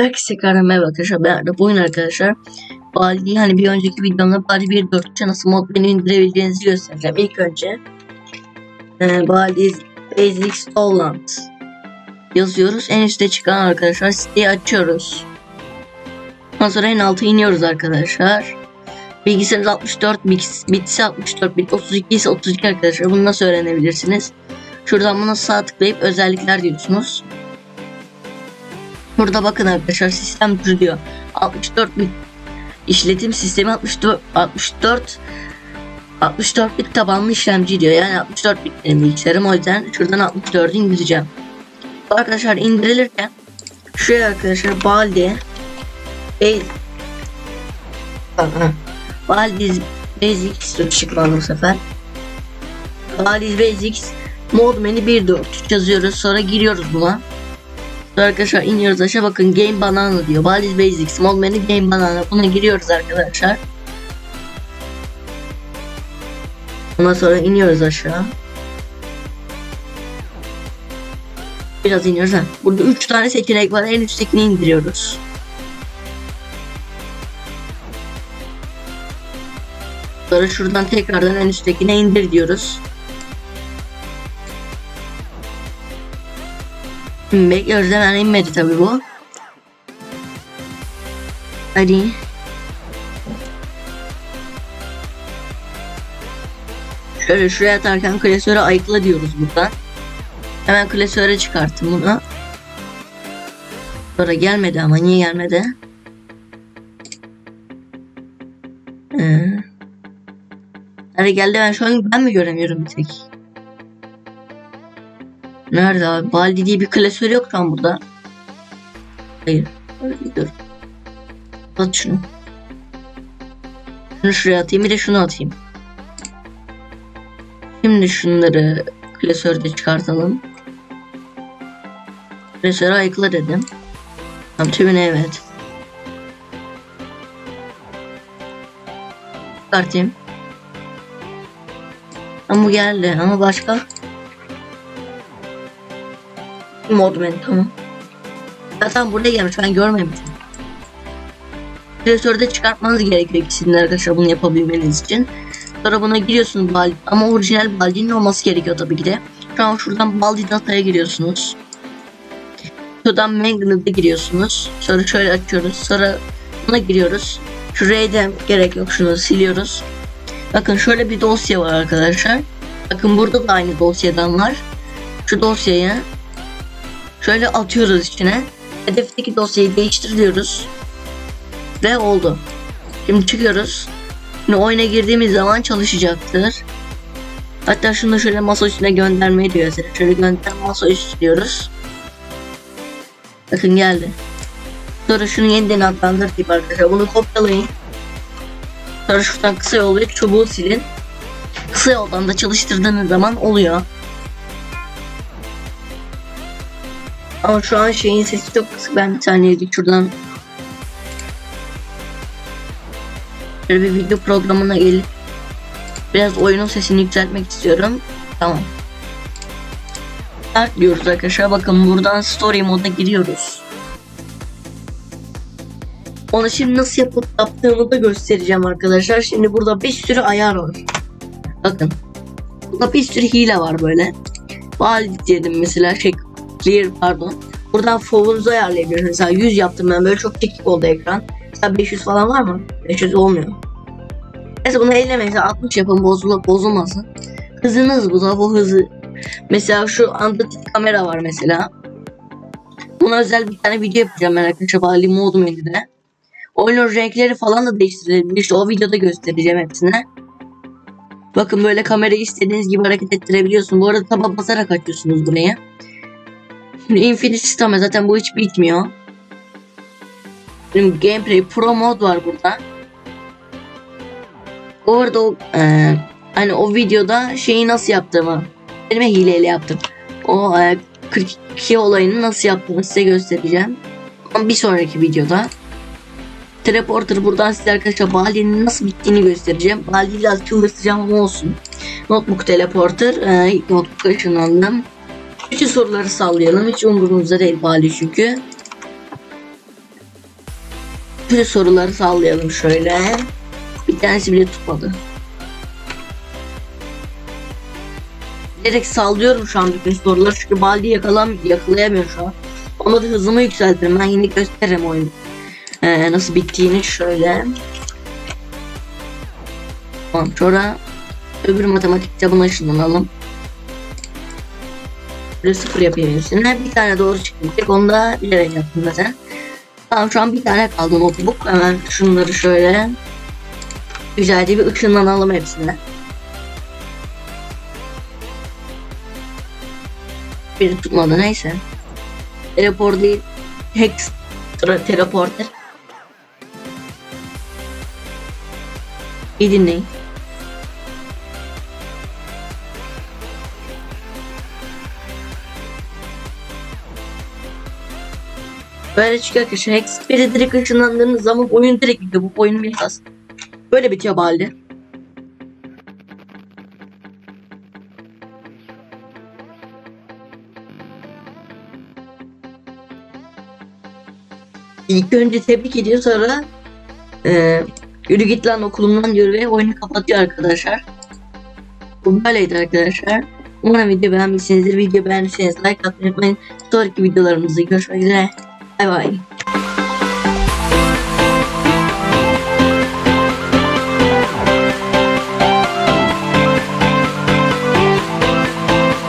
Herkese tekrardan merhaba arkadaşlar. Ben Arda. Bugün arkadaşlar Bali hani bir önceki videomda Bali 1.4 nasıl mod menü indirebileceğinizi göstereceğim. İlk önce e, Bali Basics Holland yazıyoruz. En üstte çıkan arkadaşlar siteyi açıyoruz. Ondan sonra en alta iniyoruz arkadaşlar. Bilgisayarınız 64 bit, bitse 64 bit, 32 ise 32 arkadaşlar. Bunu nasıl öğrenebilirsiniz? Şuradan buna sağ tıklayıp özellikler diyorsunuz. Burada bakın arkadaşlar sistem türü diyor. 64 bit işletim sistemi 64 64 64 bit tabanlı işlemci diyor. Yani 64 bit benim bilgisayarım o yüzden şuradan 64'ü indireceğim. Arkadaşlar indirilirken şuraya arkadaşlar Baldi e Aha. Baldi's Basics dur çıkmadı bu sefer. Baldi's Basics mod menü 1.4 yazıyoruz sonra giriyoruz buna. Arkadaşlar iniyoruz aşağı bakın Game Banana diyor. Baliz Basics Small Menu Game Banana. Buna giriyoruz arkadaşlar. Ondan sonra iniyoruz aşağı. Biraz iniyoruz ha. Burada 3 tane seçenek var. En üsttekini indiriyoruz. Sonra şuradan tekrardan en üsttekine indir diyoruz. Bekliyoruz hemen inmedi tabi bu. Hadi. Şöyle şuraya atarken klasörü ayıkla diyoruz buradan. Hemen klasöre çıkarttım bunu. Sonra gelmedi ama niye gelmedi? Ee. Nerede geldi ben şu an ben mi göremiyorum bir tek? Nerede abi? Baldi diye bir klasör yok şu an burada. Hayır. Öyle dur. At şunu. Şunu şuraya atayım bir de şunu atayım. Şimdi şunları klasörde çıkartalım. Klasörü ayıkla dedim. Tam tümüne evet. Çıkartayım. Ama bu geldi ama başka mod menü tamam. Zaten burada gelmiş ben görmemiştim. Klasörde çıkartmanız gerekiyor ikisini arkadaşlar bunu yapabilmeniz için. Sonra buna giriyorsunuz baldi ama orijinal baldinin olması gerekiyor tabii ki de. Şu an şuradan baldi dataya giriyorsunuz. Şuradan magnet'a giriyorsunuz. Sonra şöyle açıyoruz. Sonra buna giriyoruz. Şuraya da gerek yok şunu siliyoruz. Bakın şöyle bir dosya var arkadaşlar. Bakın burada da aynı dosyadan var. Şu dosyayı Şöyle atıyoruz içine. Hedefteki dosyayı değiştiriyoruz. Ve oldu. Şimdi çıkıyoruz. Şimdi oyuna girdiğimiz zaman çalışacaktır. Hatta şunu şöyle masa üstüne göndermeyi diyor mesela. Şöyle gönder masa üstü diyoruz. Bakın geldi. Sonra şunu yeniden adlandır gibi arkadaşlar. Bunu kopyalayın. Sonra şuradan kısa yolu çubuğu silin. Kısa yoldan da çalıştırdığınız zaman oluyor. Ama şu an şeyin sesi çok kısık. Ben bir tane şuradan şöyle bir video programına gelip biraz oyunun sesini yükseltmek istiyorum. Tamam. Start diyoruz arkadaşlar. Bakın buradan story moda giriyoruz. Onu şimdi nasıl yapıp yaptığımı da göstereceğim arkadaşlar. Şimdi burada bir sürü ayar var. Bakın. Burada bir sürü hile var böyle. Valid dedim mesela şey clear pardon. Buradan fovunuzu ayarlayabiliyorsunuz. Mesela 100 yaptım ben böyle çok çekik oldu ekran. Mesela 500 falan var mı? 500 olmuyor. Mesela bunu ellemeyin. Mesela 60 yapın bozul bozulmasın. Hızınız bu da bu hızı. Mesela şu andatit kamera var mesela. Buna özel bir tane video yapacağım ben arkadaşlar. Bali modu menüde. Oyunun renkleri falan da değiştirilebilir. İşte o videoda göstereceğim hepsine. Bakın böyle kamerayı istediğiniz gibi hareket ettirebiliyorsun. Bu arada taba basarak açıyorsunuz buraya. Şimdi Infinity Stam'a zaten bu hiç bitmiyor. Şimdi Gameplay Pro mod var burada. Orada o e, hani o videoda şeyi nasıl yaptığımı benim hileyle yaptım. O e, 42 olayını nasıl yaptığımı size göstereceğim. Ama bir sonraki videoda. Teleporter buradan size arkadaşlar Bali'nin nasıl bittiğini göstereceğim. Bali'yi biraz çıldırtacağım ama olsun. Notebook Teleporter. E, notebook ışınlandım. Bütün soruları sallayalım. Hiç umurumuzda değil Bali çünkü. Şöyle soruları sallayalım şöyle. Bir tanesi bile tutmadı. Direkt sallıyorum şu an bütün soruları çünkü Baldi yakalam yakalayamıyor şu an. Ona da hızımı yükseltirim. Ben yine gösteririm oyunu. Ee, nasıl bittiğini şöyle. Tamam sonra öbür matematik kitabına ışınlanalım. Böyle sıfır yapayım hepsine. Bir tane doğru çıkmayacak. Onu da bilerek yaptım zaten. Tamam şu an bir tane kaldı notebook. Hemen şunları şöyle güzelce bir ışınlanalım hepsine. Biri tutmadı neyse. Teleport değil. Hex tra- teleporter. İyi dinleyin. Böyle çıkıyor arkadaşlar. Hex biri direkt ışınlandığınız zaman oyun direkt bitiyor. Bu oyunun bir tas. Böyle bitiyor Baldi. İlk önce tebrik ediyor sonra e, yürü git lan okulumdan diyor ve oyunu kapatıyor arkadaşlar. Bu böyleydi arkadaşlar. Umarım video beğenmişsinizdir. Video beğendiyseniz like atmayı unutmayın. Sonraki videolarımızda görüşmek üzere. Bye bye.